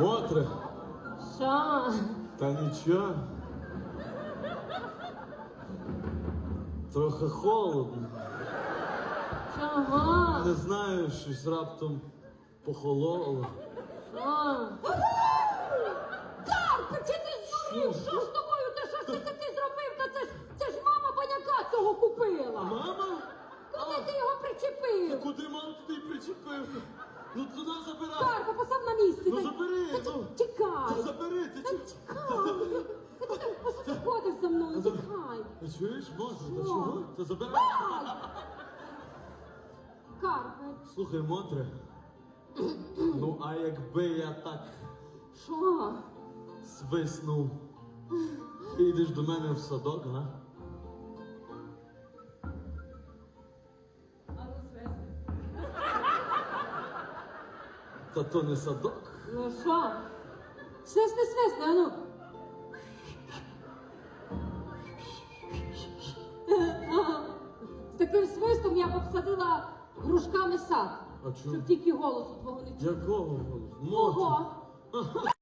Мотре, Що? та нічого. Трохи холодно. Чого? Не знаю, щось раптом похололо. Що? Карпе, чи ти знову? Що з тобою? Та що ж ти, це ти зробив? Та це ж, це ж мама баняка цього купила. Мама? Куди ти його причепив? куди мам туди причепив? Ну туди забирай. Карпе, постав на місці. Ну Та- забери, ну. Та забери, ти Та чи... чекай. Та ти ти ходиш за мною, чекай. Ти чуєш, Мотре, та Що? чого? Та забирай. Карпе, Слухай, Мотре. Ну, а якби я так що? свиснув, підеш до мене в садок, га? Та то не садок. Ну що? Свисни, свисни, а ну. З таким свистом я б обсадила грушками сад. А чому? Щоб тільки голосу твого не чути. Якого голосу? Мого. Ого!